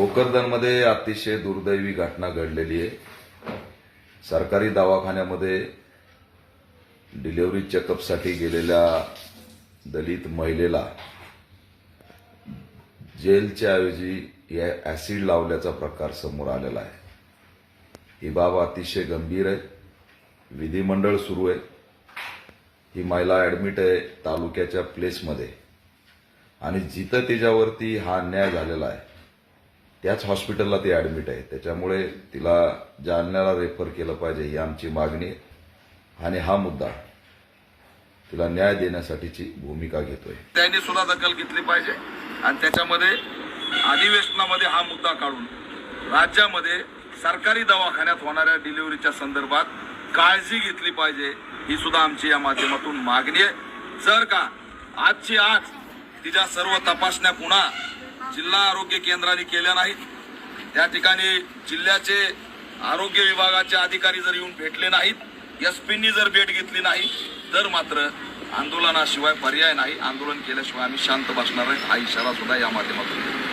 भोकरदनमध्ये अतिशय दुर्दैवी घटना घडलेली आहे. सरकारी दवाखान्यामध्ये डिलिव्हरी चेकअपसाठी गेलेल्या दलित महिलेला जेलच्या ऐवजी या ऍसिड लावल्याचा प्रकार समोर आलेला आहे. ही बाब अतिशय गंभीर आहे. विधिमंडळ सुरू आहे. ही महिला ऍडमिट आहे तालुक्याच्या प्लेसमध्ये. आणि जिथं तिच्यावरती हा अन्याय झालेला आहे त्याच हॉस्पिटलला ती ऍडमिट आहे त्याच्यामुळे तिला जालन्याला रेफर केलं पाहिजे ही आमची मागणी आहे. आणि हा मुद्दा तिला न्याय देण्यासाठीची भूमिका घेतोय. त्यांनी सुद्धा दखल घेतली पाहिजे. आणि त्याच्यामध्ये अधिवेशनामध्ये हा मुद्दा काढून राज्यामध्ये सरकारी दवाखान्यात होणाऱ्या डिलिव्हरीच्या संदर्भात काळजी घेतली पाहिजे ही सुद्धा आमची या माध्यमातून मागणी आहे. जर का आजची आज तिच्या सर्व तपासण्या पुन्हा जिल्हा आरोग्य केंद्राने केल्या नाहीत. त्या ठिकाणी जिल्ह्याचे आरोग्य विभागाचे अधिकारी जर येऊन भेटले नाहीत एस पींनी जर भेट घेतली नाही तर मात्र आंदोलनाशिवाय पर्याय नाही. आंदोलन केल्याशिवाय आम्ही शांत बसणार नाही हा इशारा सुद्धा या माध्यमातून